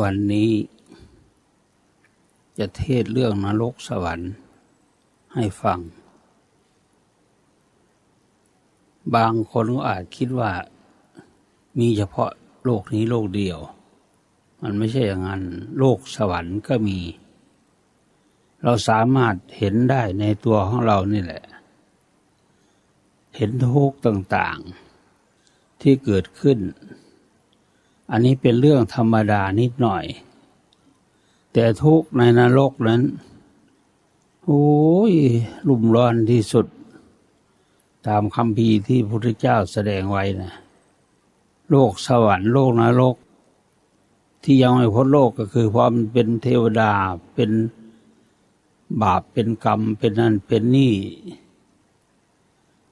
วันนี้จะเทศเรื่องนรกสวรรค์ให้ฟัง บางคนก็อาจคิดว่า มีเฉพาะโลกนี้โลกเดียว มันไม่ใช่อย่างนั้น โลกสวรรค์ก็มี เราสามารถเห็นได้ในตัวของเรานี่แหละ เห็นทุกข์ต่างๆ ที่เกิดขึ้น อันนี้เป็นเรื่องธรรมดานิดหน่อย แต่ทุกในนรกนั้นโอ้ยลุ่มร้อนที่สุด ตามคำพีที่พระพุทธเจ้าแสดงไว้นะโลกสวรรค์โลกนรก ที่ยังไม่พ้นโลกก็คือความนเป็นเทวดาเป็นบาปเป็นกรรมเป็นนั่นเป็นนี่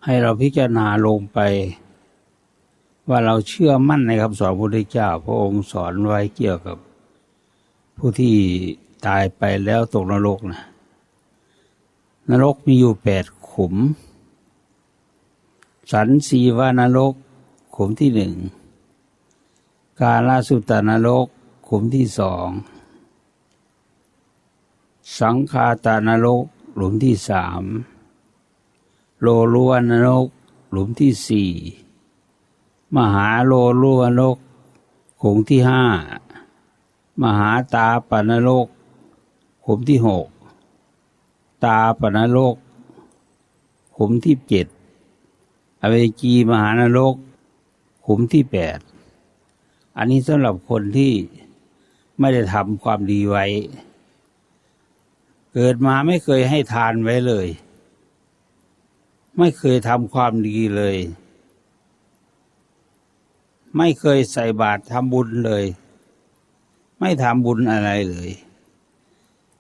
ให้เราพิจารณาลงไป ว่าเราเชื่อมั่นในคำสอนพระพุทธเจ้า พระองค์สอนไว้เกี่ยวกับ ผู้ที่ตายไปแล้วตกนรกนะนรกมีอยู่แปดขุม สันสีวานรก ขุมที่หนึ่งกาลาสุตตานรก ขุมที่สองสังคาตานรก หลุมที่สามโลลวนรก หลุมที่สี่ มหาโลลวนรกขุมที่ห้ามหาตาปนรกขุมที่หกตาปนรกขุมที่เจ็ดอเวจีมหานรกขุมที่แปด อันนี้สำหรับคนที่ไม่ได้ทำความดีไว้ เกิดมาไม่เคยให้ทานไว้เลย ไม่เคยทำความดีเลย ไม่เคยใส่บาตรทำบุญเลย ไม่ทำบุญอะไรเลย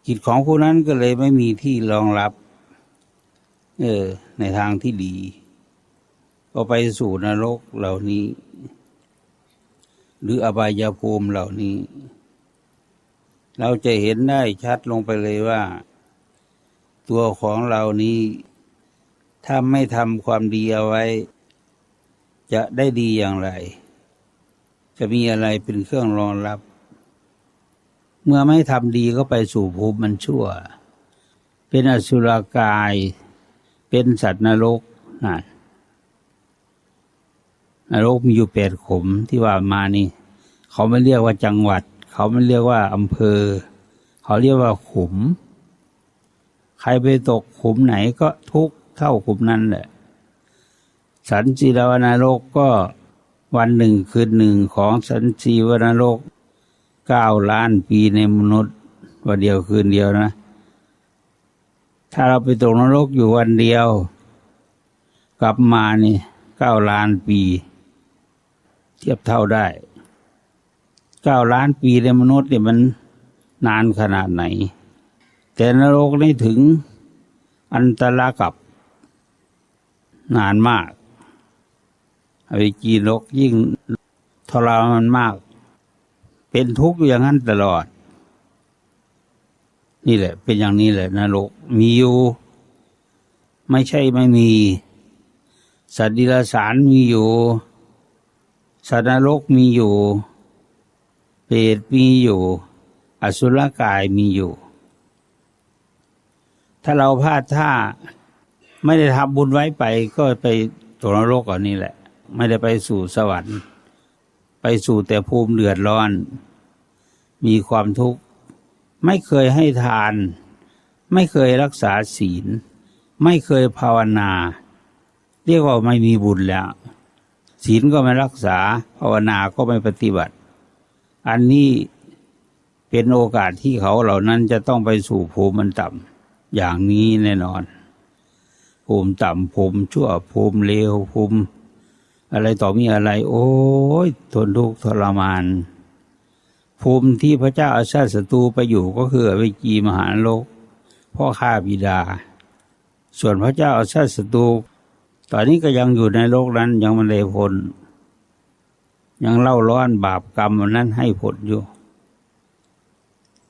จิตของผู้นั้นก็เลยไม่มีที่รองรับ เออ ในทางที่ดี ก็ไปสู่นรกเหล่านี้ หรืออบายภูมิเหล่านี้ เราจะเห็นได้ชัดลงไปเลยว่า ตัวของเรานี้ถ้าไม่ทำความดีเอาไว้ จะได้ดีอย่างไร จะมีอะไรเป็นเครื่องรองรับ เมื่อไม่ทำดีก็ไปสู่ภูมิมันชั่ว เป็นอสุรกาย เป็นสัตว์นรกนั่นนรกมีอยู่แปดขุมที่ว่ามานี่ เขาไม่เรียกว่าจังหวัด เขาไม่เรียกว่าอำเภอ เขาเรียกว่าขุม ใครไปตกขุมไหนก็ทุกเท่าขุมนั้นแหละ สันจีรวนรกก็ วันหนึ่งคืนหนึ่งของสันจีวนรกเก้าล้านปีในมนุษย์ วันเดียวคืนเดียวนะ ถ้าเราไปตกนรกอยู่วันเดียว กลับมานี่เก้าล้านปี เทียบเท่าได้เก้าล้านปีในมนุษย์เนี่ยมันนานขนาดไหน แต่นรกนี่ถึงอันตรกับนานมาก อวิจีนรกยิ่งทรมานมาก เป็นทุกข์อย่างนั้นตลอด นี่แหละ เป็นอย่างนี้แหละนรกมีอยู่ ไม่ใช่ไม่มี สัตว์ดิลสารมีอยู่ สัตว์นรกมีอยู่ เปรตมีอยู่ อสุรกายมีอยู่ ถ้าเราพลาดท่าไม่ได้ทำบุญไว้ไปก็ไปตกนรกก่อนนี่แหละ ไม่ได้ไปสู่สวรรค์ ไปสู่แต่ภูมิเดือดร้อน มีความทุกข์ ไม่เคยให้ทาน ไม่เคยรักษาศีล ไม่เคยภาวนา เรียกว่าไม่มีบุญแล้ว ศีลก็ไม่รักษา ภาวนาก็ไม่ปฏิบัติ อันนี้เป็นโอกาสที่เขาเหล่านั้นจะต้องไปสู่ภูมิมันต่ำอย่างนี้แน่นอน ภูมิต่ำภูมิชั่วภูมิเลวภูมิ อะไรต่อมีอะไร โอ้ยทนทุกข์ทรมาน ภูมิที่พระเจ้าอาชาติศัตรูไปอยู่ก็คืออเวจีมหานรกพ่อข้าบิดา ส่วนพระเจ้าอาชาติศัตรูตอนนี้ก็ยังอยู่ในโลกนั้นยังม่ได้พ้นยังเล่าร้อนบาปกรรมนนั้นให้ผลอยู่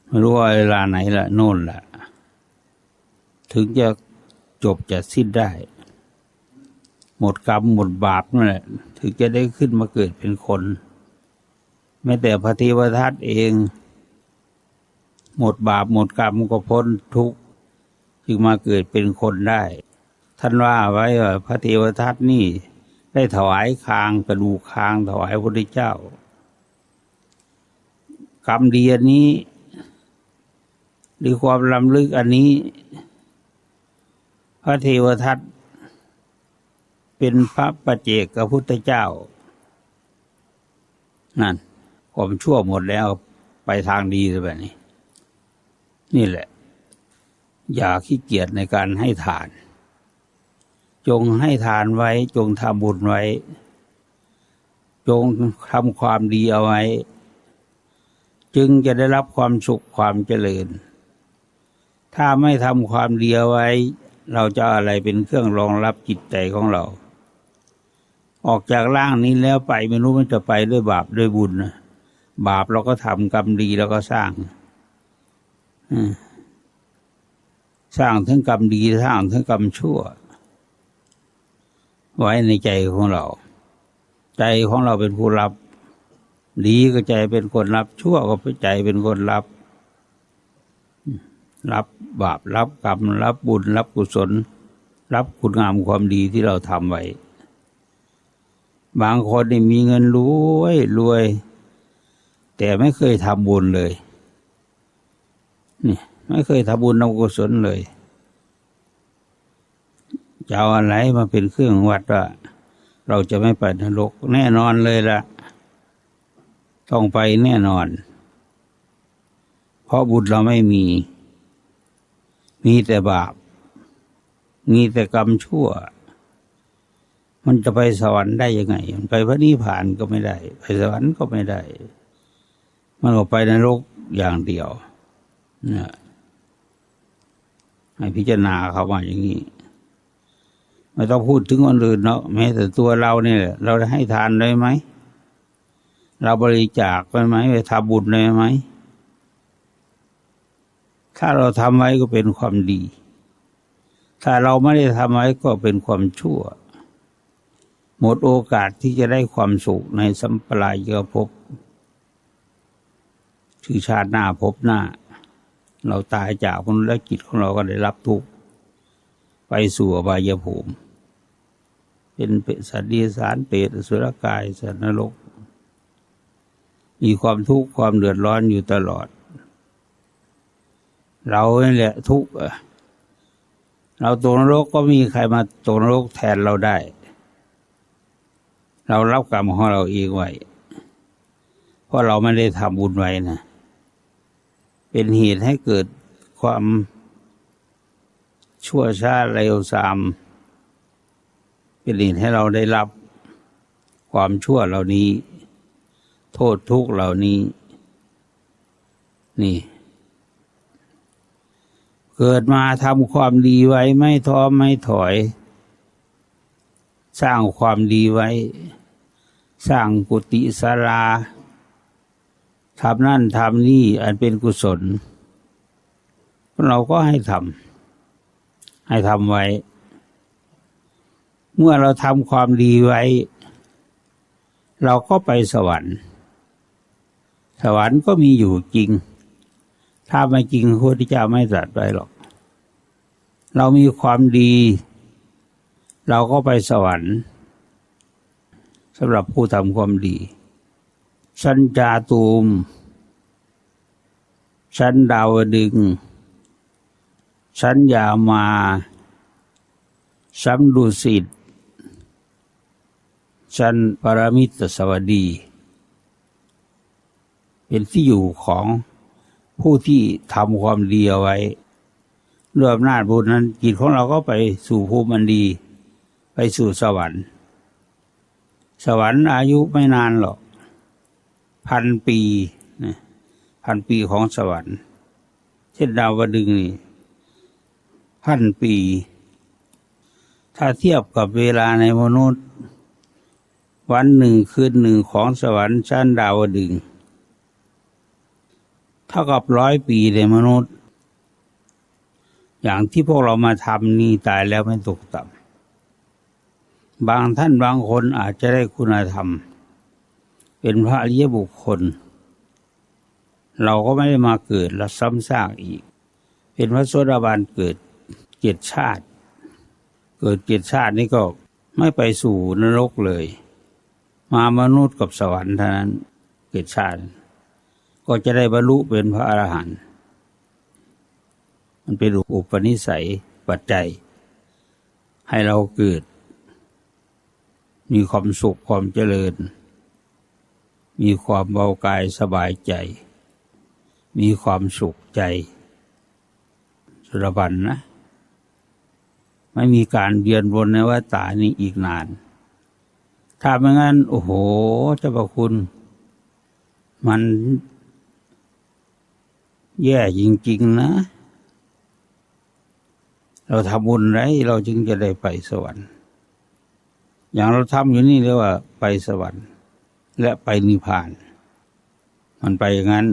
ไม่รู้ว่าเวลาไหนละโน่นละถึงจะจบจะสิ้นได้ หมดกรรมหมดบาปนั่นแหละถึงจะได้ขึ้นมาเกิดเป็นคน แม้แต่พระเทวทัตเอง หมดบาปหมดกรรมก็พ้นทุกข์จึงมาเกิดเป็นคนได้ ท่านว่าไว้ว่าพระเทวทัตนี่ได้ถวายคางกระดูกคางถวายพระพุทธเจ้า กรรมดีอันนี้ หรือความลำลึกอันนี้ พระเทวทัต เป็นพระประเจกพุทธเจ้า นั่นความชั่วหมดแล้วไปทางดีแบบนี้ นี่แหละ อย่าขี้เกียจในการให้ทาน จงให้ทานไว้ จงทำบุญไว้ จงทำความดีเอาไว้ จึงจะได้รับความสุขความเจริญ ถ้าไม่ทำความดีเอาไว้ เราจะอะไรเป็นเครื่องรองรับจิตใจของเรา ออกจากร่างนี้แล้วไปไม่รู้มันจะไปด้วยบาปด้วยบุญนะบาปเราก็ทำกรรมดีเราก็สร้างสร้างทั้งกรรมดีสร้างทั้งกรรมชั่ว ไว้ในใจของเรา ใจของเราเป็นผู้รับ ดีก็ใจเป็นคนรับ ชั่วก็ใจเป็นคนรับ รับบาปรับกรรมรับบุญ รับกุศล รับคุณงามความดีที่เราทำไว้ บางคนนี่มีเงินรวยรวย แต่ไม่เคยทำบุญเลยนี่ไม่เคยทำบุญทำกุศลเลยจะเอาอะไรมาเป็นเครื่องวัดว่า เราจะไม่ไปนรกแน่นอนเลยละต้องไปแน่นอน เพราะบุญเราไม่มี มีแต่บาป มีแต่กรรมชั่ว มันจะไปสวรรค์ได้ยังไง มันไปพระนิพพานก็ไม่ได้ ไปสวรรค์ก็ไม่ได้ มันก็ไปนรกอย่างเดียวนี่ให้พิจารณาเขาว่าอย่างนี้ไม่ต้องพูดถึงคนอื่นเนาะแม้แต่ตัวเราเนี่ยเราได้ให้ทานได้ไหม เราบริจาคไปไหมไปทำบุญได้ไหม ถ้าเราทำไว้ก็เป็นความดี ถ้าเราไม่ได้ทำไว้ก็เป็นความชั่ว หมดโอกาสที่จะได้ความสุขในสัมปรายภพคือชาติหน้าภพหน้า เราตายจากคนแล้วจิตของเราก็ได้รับทุกข์ไปสู่อบายภูมิ เป็นเปสัตว์ดรัจฉานเปรตสุรกายสัตว์นรก มีความทุกข์ความเดือดร้อนอยู่ตลอด เราเนี่ยแหละทุกข์เราตกนรกก็มีใครมาตกนรกแทนเราได้ เรารับกรรมของเราเองไว้เพราะเราไม่ได้ทำบุญไว้นะเป็นเหตุให้เกิดความชั่วช้าเร็วซาม เป็นเหตุให้เราได้รับความชั่วเหล่านี้ โทษทุกเหล่านี้ นี่ เกิดมาทำความดีไว้ไม่ท้อไม่ถอย สร้างความดีไว้ สร้างกุฏิศาลาทำนั่นทำนี่อันเป็นกุศล เราก็ให้ทำให้ทำไว้ เมื่อเราทำความดีไว้ เราก็ไปสวรรค์ สวรรค์ก็มีอยู่จริง ถ้าไม่จริงพระพุทธเจ้าไม่ตรัสไว้หรอก เรามีความดี เราก็ไปสวรรค์ สำหรับผู้ทำความดีสัญจาตูม ชั้นดาวดึง ชั้นยามาชั้นดุสิตชั้นปรมิตสวัสดี เป็นที่อยู่ของผู้ที่ทำความดีเอาไว้ด้วยอำนาจบุญนั้นจิตของเราก็ไปสู่ภูมิอันดี ไปสู่สวรรค์ สวรรค์อายุไม่นานหรอก พันปีนะพันปีของสวรรค์ เช่นดาวดึงนี่พันปี ถ้าเทียบกับเวลาในมนุษย์ วันหนึ่งคืนหนึ่งของสวรรค์ชั้นดาวดึง เท่ากับร้อยปีในมนุษย์ อย่างที่พวกเรามาทำนี่ตายแล้วไม่ตกต่ำ บางท่านบางคนอาจจะได้คุณธรรม เป็นพระอริยบุคคล เราก็ไม่ได้มาเกิดแล้วซ้ำซากอีก เป็นพระโสดาบันเกิดเจ็ดชาติ เกิดเจ็ดชาตินี่ก็ไม่ไปสู่นรกเลย มามนุษย์กับสวรรค์เท่านั้นเกิดชาติ ก็จะได้บรรลุเป็นพระอรหันต์มันเป็นอุปนิสัยปัจจัย ให้เราเกิด มีความสุขความเจริญ มีความเบากายสบายใจ มีความสุขใจ สุรบันนะ ไม่มีการเวียนวนในวัฏฏานี้อีกนาน ถ้าไม่งั้น โอ้โหเจ้าพระคุณ มันแย่จริง ๆ นะ เราทำบุญไรเราจึงจะได้ไปสวรรค์ อย่างเราทำอยู่นี่เรียกว่าไปสวรรค์ และไปนิพพาน มันไปอย่างนั้น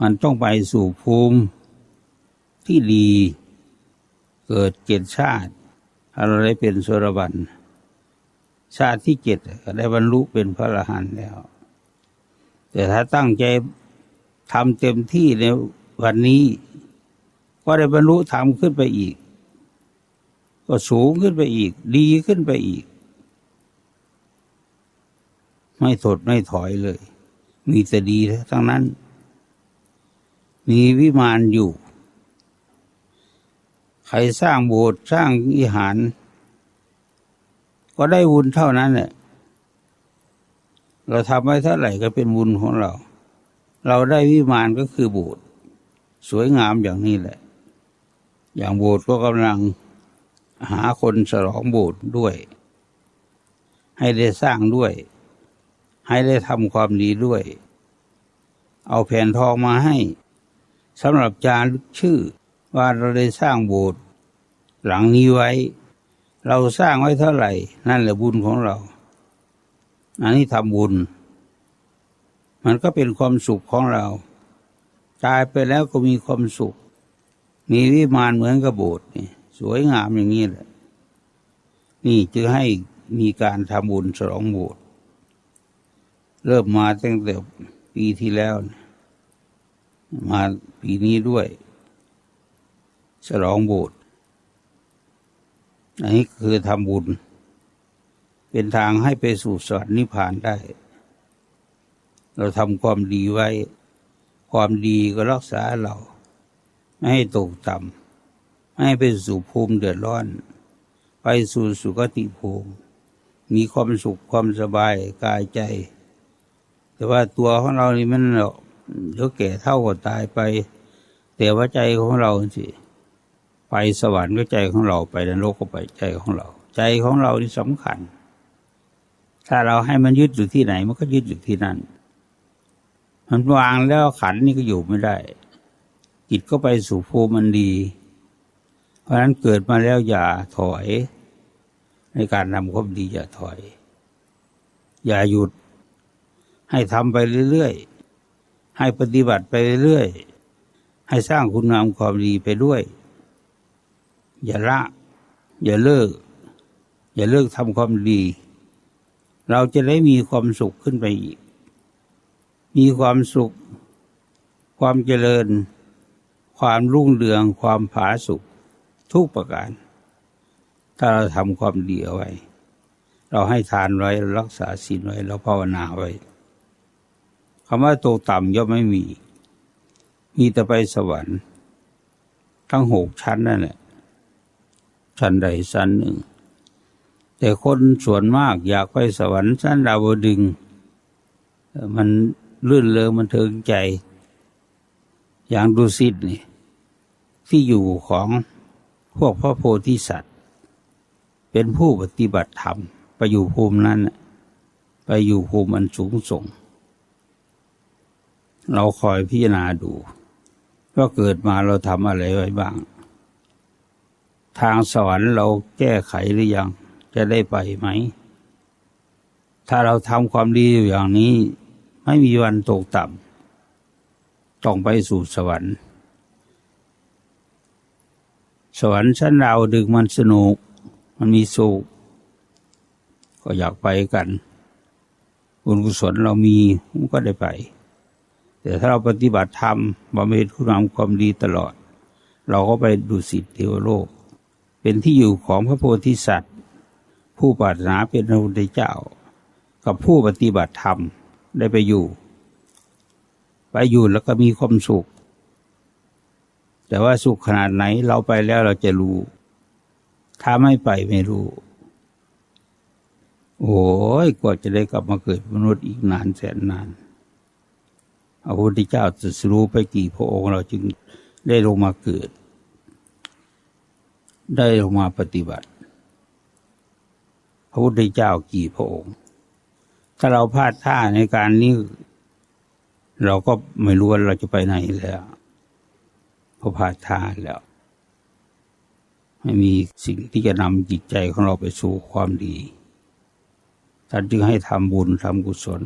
มันต้องไปสู่ภูมิที่ดี เกิดเจ็ดชาติถ้าเราได้เป็นสรบันชาติที่เจ็ดก็ได้บรรลุเป็นพระอรหันต์แล้ว แต่ถ้าตั้งใจทำเต็มที่ในวันนี้ ก็ได้บรรลุธรรมขึ้นไปอีก ก็สูงขึ้นไปอีก ดีขึ้นไปอีก ไม่ถดไม่ถอยเลย มีแต่ดีทั้งนั้น มีวิมานอยู่ ใครสร้างโบสถ์สร้างวิหาร ก็ได้บุญเท่านั้นแหละเราทำไว้เท่าไหร่ก็เป็นบุญของเรา เราได้วิมานก็คือโบสถ์สวยงามอย่างนี้แหละ อย่างโบสถ์ก็กำลัง หาคนฉลองโบสถ์ด้วย ให้ได้สร้างด้วย ให้ได้ทำความดีด้วย เอาแผ่นทองมาให้สำหรับจารึกชื่อว่าเราได้สร้างโบสถ์หลังนี้ไว้ เราสร้างไว้เท่าไหร่ นั่นแหละบุญของเรา อันนี้ทำบุญ มันก็เป็นความสุขของเราตายไปแล้วก็มีความสุข มีวิมานเหมือนกับโบสถ์นี่ สวยงามอย่างนี้แหละ นี่จึงให้มีการทำบุญฉลองโบสถ์เริ่มมาตั้งแต่ปีที่แล้ว มาปีนี้ด้วยฉลองโบสถ์อันนี้คือทำบุญ เป็นทางให้ไปสู่สวรรค์นิพพานได้ เราทำความดีไว้ ความดีก็รักษาเรา ไม่ให้ตกต่ำ ให้ไปสู่ภูมิเดือดร้อน ไปสู่สุคติภูมิ มีความสุขความสบายกายใจ แต่ว่าตัวของเรานี่มันเดี๋ยวแก่เท่าก็ตายไป แต่ว่าใจของเราสิไปสวรรค์ก็ใจของเราไปนรกก็ไปใจของเรา ใจของเราที่สำคัญ ถ้าเราให้มันยึดอยู่ที่ไหน มันก็ยึดอยู่ที่นั่น มันวางแล้วขันนี่ก็อยู่ไม่ได้จิตก็ไปสู่ภูมิมันดี ราะนั้นเกิดมาแล้วอย่าถอย ในการทำความดีอย่าถอย อย่าหยุด ให้ทำไปเรื่อยๆ ให้ปฏิบัติไปเรื่อยๆ ให้สร้างคุณงามความดีไปด้วย อย่าละ อย่าเลิก อย่าเลิกทำความดี เราจะได้มีความสุขขึ้นไปอีก มีความสุข ความเจริญ ความรุ่งเรือง ความผาสุก ทุกประการ ถ้าเราทำความดีเอาไว้ เราให้ทานไว้เรารักษาศีลไว้เราภาวนาไว้คำว่าตกต่ำย่อมไม่มี มีแต่ไปสวรรค์ ทั้งหกชั้นนั่นแหละชั้นใดชั้นหนึ่ง แต่คนส่วนมากอยากไปสวรรค์ชั้นดาวดึง มันลื่นเลงมันเทิงใจ อย่างดุสิตนี่ที่อยู่ของ พวกพระโพธิสัตว์ เป็นผู้ปฏิบัติธรรม ไปอยู่ภูมินั้น ไปอยู่ภูมิอันสูงส่ง เราคอยพิจารณาดูว่าเกิดมาเราทำอะไรไว้บ้าง ทางสวรรค์เราแก้ไขหรือยัง จะได้ไปไหม ถ้าเราทำความดีอยู่อย่างนี้ ไม่มีวันตกต่ำต้องไปสู่สวรรค์ สวรรค์ชั้นดาวดึงมันสนุก มันมีสุข ก็อยากไปกัน บุญกุศลเรามีมันก็ได้ไป แต่ถ้าเราปฏิบัติธรรมบำเพ็ญคุณงามความดีตลอด เราก็ไปดุสิตเทวโลก เป็นที่อยู่ของพระโพธิสัตว์ ผู้ปรารถนาเป็นพระพุทธเจ้า กับผู้ปฏิบัติธรรมได้ไปอยู่ ไปอยู่แล้วก็มีความสุข แต่ว่าสุขขนาดไหนเราไปแล้วเราจะรู้ ถ้าไม่ไปไม่รู้ โอ้ยกว่าจะได้กลับมาเกิดมนุษย์อีกนานแสนนานพระพุทธเจ้าจะรู้ไปกี่พระองค์เราจึงได้ลงมาเกิด ได้ลงมาปฏิบัติ พระพุทธเจ้ากี่พระองค์ ถ้าเราพลาดท่าในการนี้ เราก็ไม่รู้ว่าเราจะไปไหนแล้ว พระพาท่าแล้วไม่มีสิ่งที่จะนำจิตใจของเราไปสู่ความดีท่านจึงให้ทำบุญทำกุศล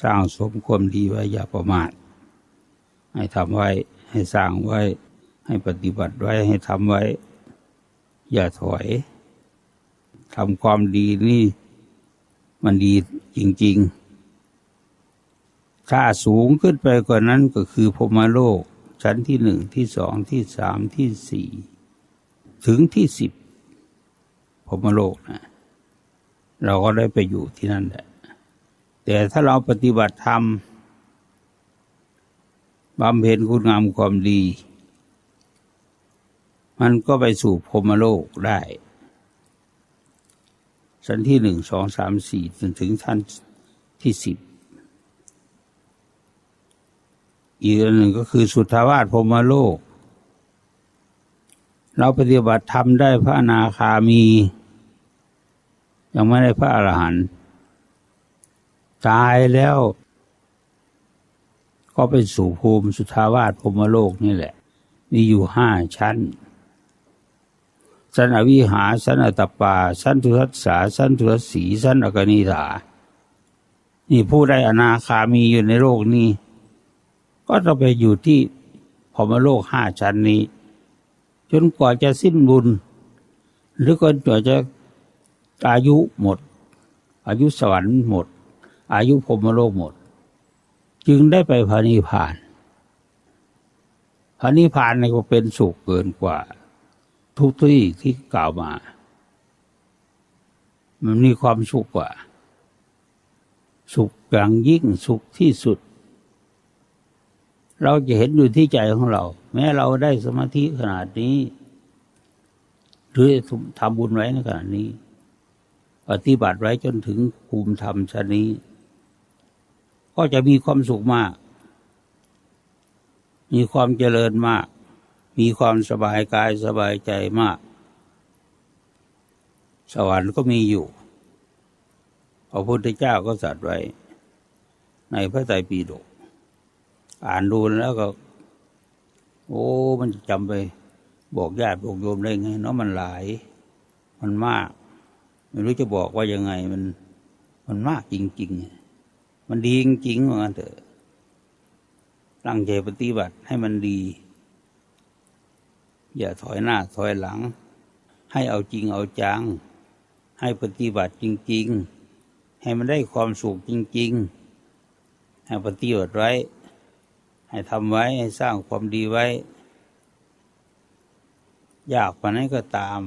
สร้างสมความดีไว้อย่าประมาทให้ทำไว้ให้สร้างไว้ ให้ปฏิบัติไว้ให้ทำไว้ อย่าถอยทำความดีนี่มันดีจริง ๆ ถ้าสูงขึ้นไปกว่านั้นก็คือพรมโลก ชั้นที่หนึ่งที่สองที่สามที่สี่ถึงที่สิบพรมโลกนะเราก็ได้ไปอยู่ที่นั่นแหละแต่ถ้าเราปฏิบัติธรรมบำเพ็ญคุณงามความดี มันก็ไปสู่พรมโลกได้ชั้นที่หนึ่งสองสามสี่จนถึงชั้นที่สิบ อีกอันหนึ่งก็คือสุทธาวาสพมโลก เราปฏิบัติธรรมได้พระนาคามี ยังไม่ได้พระอรหันต์ตายแล้ว ก็ไปสู่ภูมิสุทธาวาสพมโลกนี่แหละ มีอยู่ห้าชั้นชั้นอวิหาชั้นอตตปาชั้นทุทัสสาชั้นทุทัสสีชั้นอกนิฐานี่ผู้ได้อนาคามีอยู่ในโลกนี้ ก็ต้องไปอยู่ที่พรหมโลกห้าชั้นนี้ จนกว่าจะสิ้นบุญ หรือก็กว่าจะอายุหมด อายุสวรรค์หมด อายุพรหมโลกหมด จึงได้ไปพระนิพพานพระนิพพานนี่ก็เป็นสุขเกินกว่า ทุกที่ที่กล่าวมา มันมีความสุขกว่า สุขอย่างยิ่งสุขที่สุด เราจะเห็นอยู่ที่ใจของเรา แม้เราได้สมาธิขนาดนี้ หรือทำบุญไว้ในขนาดนี้ ปฏิบัติไว้จนถึงภูมิธรรมชนนี้ ก็จะมีความสุขมาก มีความเจริญมาก มีความสบายกายสบายใจมาก สวรรค์ก็มีอยู่พระพุทธเจ้าก็สัตว์ไว้ ในพระไตรปิฎก อ่านดูแล้วก็ โอ้ มันจำไป บอกญาติบอกโยมได้ไงเนาะมันหลาย มันมาก ไม่รู้จะบอกว่ายังไงมัน มันมากจริง ๆ มันดีจริงๆว่างั้นเถอะตั้งใจปฏิบัติให้มันดี อย่าถอยหน้าถอยหลัง ให้เอาจริงเอาจัง ให้ปฏิบัติจริง ๆ ให้มันได้ความสุขจริง ๆ ให้ปฏิบัติไว้ ให้ทำไว้ให้สร้างความดีไว้ ยากปานไหนก็ตาม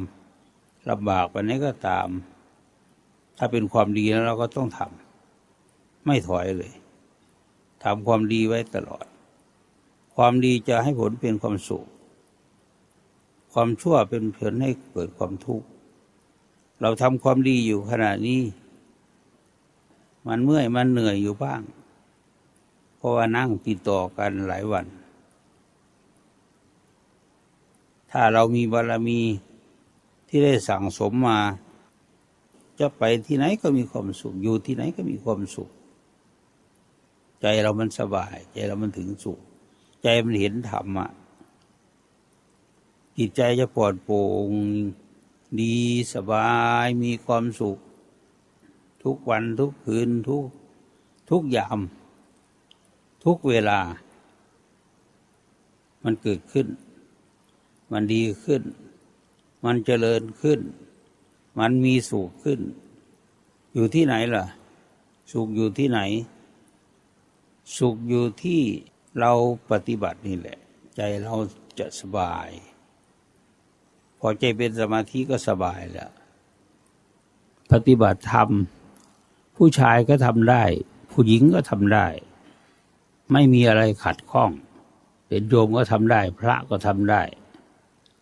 ลำบากปานไหนก็ตาม ถ้าเป็นความดีแล้วเราก็ต้องทำไม่ถอยเลยทำความดีไว้ตลอด ความดีจะให้ผลเป็นความสุข ความชั่วเป็นผลให้เกิดความทุกข์เราทำความดีอยู่ขณะนี้ มันเมื่อยมันเหนื่อยอยู่บ้าง ราะว่านั่งติดต่อกันหลายวัน ถ้าเรามีบารมีที่ได้สั่งสมมา จะไปที่ไหนก็มีความสุข อยู่ที่ไหนก็มีความสุข ใจเรามันสบาย ใจเรามันถึงสุข ใจมันเห็นธรรมอะจิตใจจะปลอดโปร่งดีสบายมีความสุข ทุกวันทุกคืนทุกทุกยาม ทุกเวลา มันเกิดขึ้น มันดีขึ้น มันเจริญขึ้น มันมีสุขขึ้น อยู่ที่ไหนล่ะ สุขอยู่ที่ไหน สุขอยู่ที่เราปฏิบัตินี่แหละ ใจเราจะสบาย พอใจเป็นสมาธิก็สบายแล้ว ปฏิบัติธรรม ผู้ชายก็ทำได้ ผู้หญิงก็ทำได้ ไม่มีอะไรขัดข้องเป็นโยมก็ทำได้ พระก็ทำได้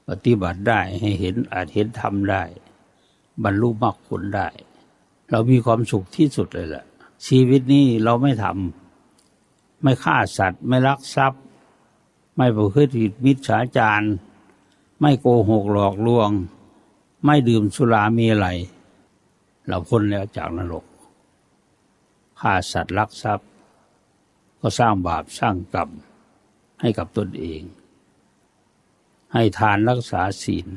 ปฏิบัติได้ให้เห็นอาจเห็นทำได้ บรรลุมรรคผลได้ เรามีความสุขที่สุดเลยแหละชีวิตนี้เราไม่ทำไม่ฆ่าสัตว์ ไม่ลักทรัพย์ ไม่ประพฤติมิจฉาจารไม่โกหกหลอกลวง ไม่ดื่มสุรามีอะไรเราพ้นแล้วจากนรกฆ่าสัตว์ลักทรัพย์ ก็สร้างบาปสร้างกรรมให้กับตนเอง ให้ทานรักษาศีล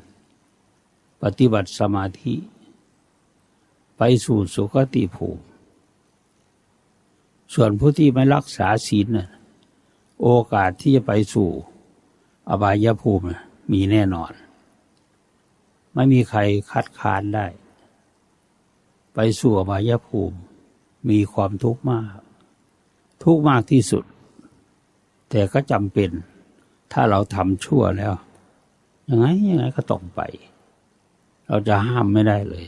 ปฏิบัติสมาธิ ไปสู่สุคติภูมิ ส่วนผู้ที่ไม่รักษาศีลน่ะโอกาสที่จะไปสู่อบายภูมิน่ะมีแน่นอน ไม่มีใครคัดค้านได้ ไปสู่อบายภูมิมีความทุกข์มาก ทุกข์มากที่สุด แต่ก็จำเป็น ถ้าเราทำชั่วแล้ว ยังไงยังไงก็ต้องไป เราจะห้ามไม่ได้เลย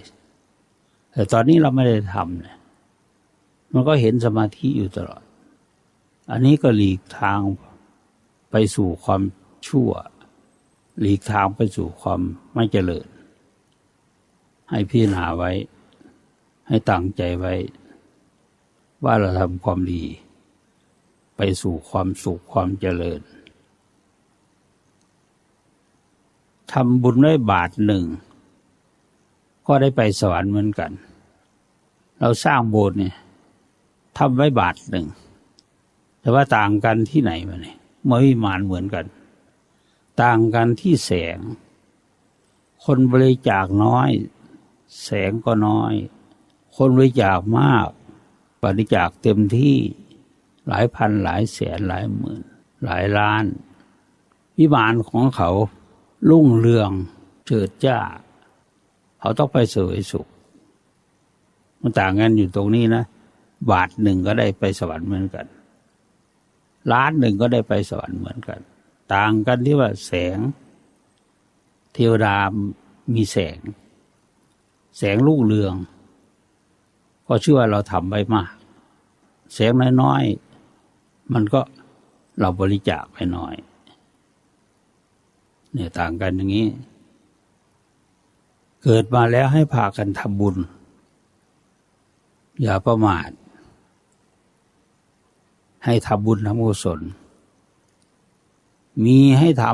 แต่ตอนนี้เราไม่ได้ทำเนี่ยมันก็เห็นสมาธิอยู่ตลอด อันนี้ก็หลีกทางไปสู่ความชั่ว หลีกทางไปสู่ความไม่เจริญ ให้พิจารณาไว้ ให้ตั้งใจไว้ ว่าเราทำความดี ไปสู่ความสุขความเจริญทำบุญได้บาทหนึ่ง ก็ได้ไปสวรรค์เหมือนกัน เราสร้างโบสถ์เนี่ยทำไว้บาทหนึ่ง แต่ว่าต่างกันที่ไหนมาเนี่ยมวิมานเหมือนกัน ต่างกันที่แสง คนบริจาคน้อย แสงก็น้อย คนบริจาคมาก บริจาคเต็มที่ หลายพันหลายแสนหลายหมื่น หลายล้าน วิมานของเขารุ่งเรืองเจิดจ้า เขาต้องไปเสวยสุข มันต่างกันอยู่ตรงนี้นะ บาทหนึ่งก็ได้ไปสวรรค์เหมือนกัน ล้านหนึ่งก็ได้ไปสวรรค์เหมือนกัน ต่างกันที่ว่าแสง เทวดามีแสง แสงลูกเรือง ก็ชื่อว่าเราทำไปมาก แสงน้อยๆ มันก็เราบริจาคไปหน้อย เนี่ยต่างกันอย่างนี้ เกิดมาแล้วให้พากันทำบุญ อย่าประมาท ให้ทำบุญทำกุศล มีให้ท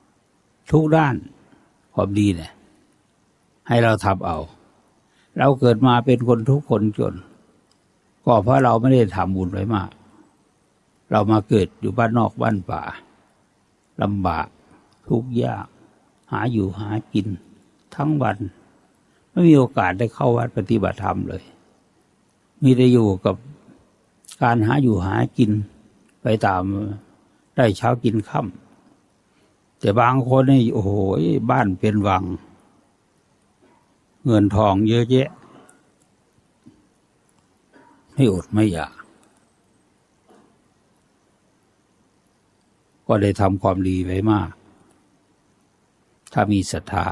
ำทุกด้านความดีเนี่ยให้เราทำเอา เราเกิดมาเป็นคนทุกคนจน ก็เพราะเราไม่ได้ทำบุญไว้มาก เรามาเกิดอยู่บ้านนอกบ้านป่าลำบากทุกข์ยาก หาอยู่หากิน ทั้งวัน ไม่มีโอกาสได้เข้าวัดปฏิบัติธรรมเลย มีแต่อยู่กับการหาอยู่หากิน ไปตามได้เช้ากินค่ำแต่บางคนนี่โอ้โหบ้านเป็นวัง เงินทองเยอะแยะ ไม่อดไม่อยาก ก็ได้ทำความดีไว้มาก ถ้ามีศรัทธา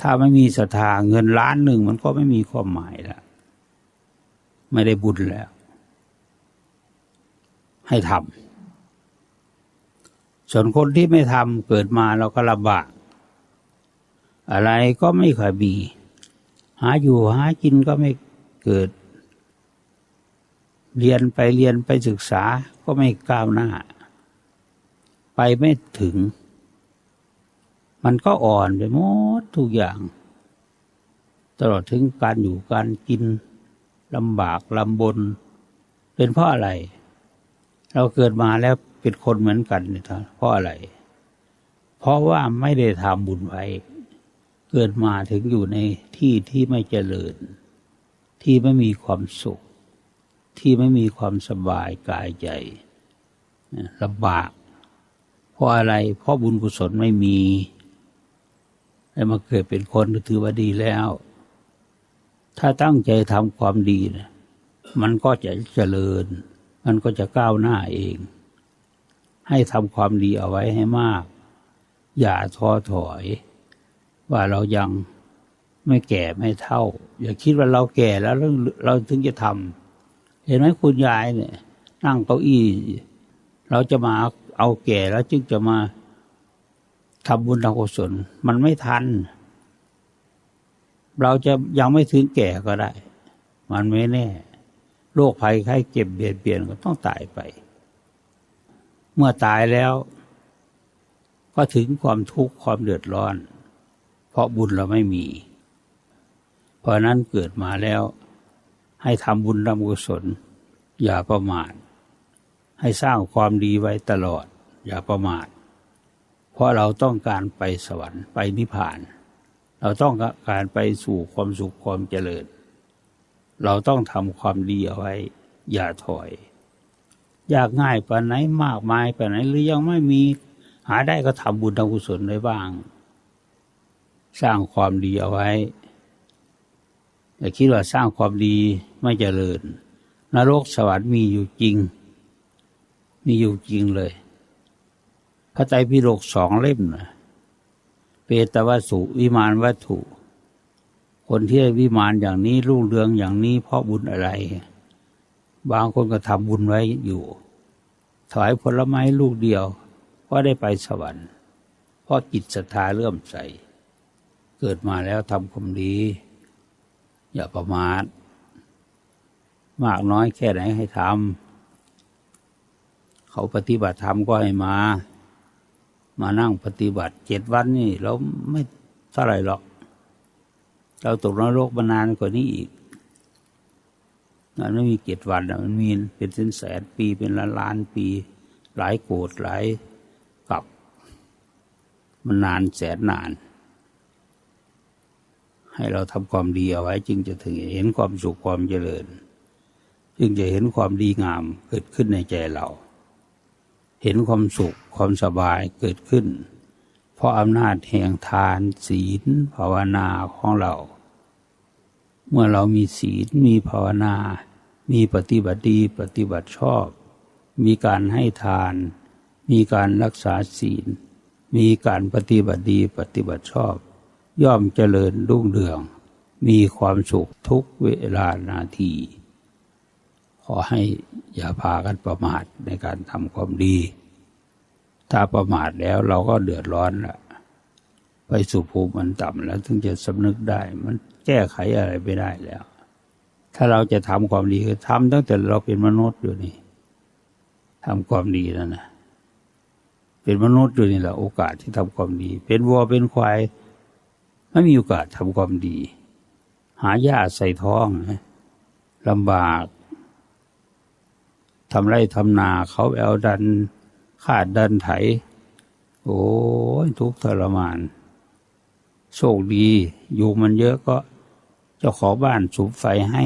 ถ้าไม่มีศรัทธาเงินล้านหนึ่งมันก็ไม่มีความหมายแล้ว ไม่ได้บุญแล้วให้ทำ ส่วนคนที่ไม่ทำเกิดมาเราก็ลำบาก อะไรก็ไม่ค่อยมี หาอยู่หากินก็ไม่เกิด เรียนไปเรียนไปศึกษาก็ไม่ก้าวหน้า ไปไม่ถึง มันก็อ่อนไปหมดทุกอย่าง ตลอดถึงการอยู่การกินลำบากลำบน เป็นเพราะอะไร เราเกิดมาแล้วเป็นคนเหมือนกันเนี่ยเพราะอะไร เพราะว่าไม่ได้ทำบุญไว้ เกิดมาถึงอยู่ในที่ที่ไม่เจริญ ที่ไม่มีความสุข ที่ไม่มีความสบายกายใจลำบาก เพราะอะไร เพราะบุญกุศลไม่มีได้มาเกิดเป็นคนก็ถือว่าดีแล้ว ถ้าตั้งใจทำความดีนะมันก็จะเจริญ มันก็จะก้าวหน้าเอง ให้ทำความดีเอาไว้ให้มาก อย่าท้อถอย ว่าเรายังไม่แก่ไม่เท่า อย่าคิดว่าเราแก่แล้วเราเราถึงจะทำเห็นไหมคุณยายเนี่ย นั่งเก้าอี้ เราจะมา เอาแก่แล้วจึงจะมาทำบุญทำกุศลมันไม่ทัน เราจะยังไม่ถึงแก่ก็ได้ มันไม่แน่โรคภัยไข้เจ็บเบียดเบียนก็ต้องตายไป เมื่อตายแล้ว ก็ถึงความทุกข์ความเดือดร้อน เพราะบุญเราไม่มี เพราะนั้นเกิดมาแล้ว ให้ทำบุญทำกุศลอย่าประมาท ให้สร้างความดีไว้ตลอด อย่าประมาท เพราะเราต้องการไปสวรรค์ไปนิพพาน เราต้องการไปสู่ความสุขความเจริญ เราต้องทำความดีเอาไว้ อย่าถอย ยากง่ายปานไหนมากมายปานไหนหรือยังไม่มีหาได้ก็ทำบุญทำกุศลไว้บ้าง สร้างความดีเอาไว้อย่าคิดว่าสร้างความดีไม่เจริญ นรกสวรรค์มีอยู่จริง มีอยู่จริงเลย พระไตรปิฎกสองเล่มนะเปตวัสสุวิมานวัตถุ คนที่วิมานอย่างนี้รุ่งเรืองอย่างนี้เพราะบุญอะไร บางคนก็ทำบุญไว้อยู่ถวายผลไม้ลูกเดียวก็ได้ไปสวรรค์เพราะจิตศรัทธาเลื่อมใส เกิดมาแล้วทำความดี อย่าประมาทมากน้อยแค่ไหนให้ทำ เขาปฏิบัติธรรมก็ให้มา มานั่งปฏิบัติเจ็ดวันนี่เราไม่เท่าไรหรอก เราตกนรกมานานกว่านี้อีกมันไม่มีเจ็ดวันอะมันมีเป็นแสนแสนปีเป็นล้านล้านปี หลายโกดหลายกับ มันนานแสนนาน ให้เราทำความดีเอาไว้ จึงจะถึงเห็นความสุขความเจริญ จึงจะเห็นความดีงามเกิดขึ้นในใจเรา เห็นความสุขความสบายเกิดขึ้น เพราะอำนาจแห่งทานศีลภาวนาของเรา เมื่อเรามีศีลมีภาวนา มีปฏิบัติดีปฏิบัติชอบ มีการให้ทาน มีการรักษาศีล มีการปฏิบัติดีปฏิบัติชอบ ย่อมเจริญรุ่งเรือง มีความสุขทุกเวลานาที ขอให้อย่าพากันประมาทในการทำความดี ถ้าประมาทแล้วเราก็เดือดร้อนละไปสู่ภูมิมันต่ำแล้วถึงจะสำนึกได้ มันแก้ไขอะไรไม่ได้แล้ว ถ้าเราจะทำความดีคือทำตั้งแต่เราเป็นมนุษย์อยู่นี่ทำความดีนั่นนะเป็นมนุษย์อยู่นี่แหละโอกาสที่ทำความดี เป็นวัวเป็นควายไม่มีโอกาสทำความดี หาหญ้าใส่ท้องนะลำบาก ทำไรทำนาเขาเอาดันขาดดันไถ โอ้ยทุกทรมาน โชคดีอยู่มันเยอะก็เจ้าของบ้านสูบไฟให้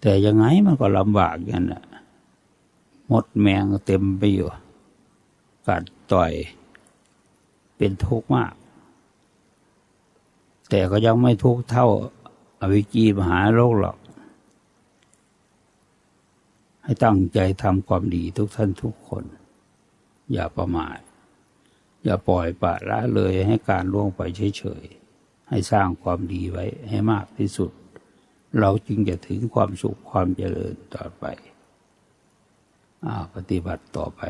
แต่ยังไงมันก็ลำบากอย่างนั้นมดแมงเต็มไปอยู่ กัดต่อย เป็นทุกข์มาก แต่ก็ยังไม่ทุกข์เท่าอวิจีมหาโลกหรอก ให้ตั้งใจทำความดีทุกท่านทุกคน อย่าประมาท อย่าปล่อยปละละเลยให้การล่วงไปเฉยๆ ให้สร้างความดีไว้ให้มากที่สุด เราจึงจะถึงความสุขความเจริญต่อไปอาปฏิบัติต่อไป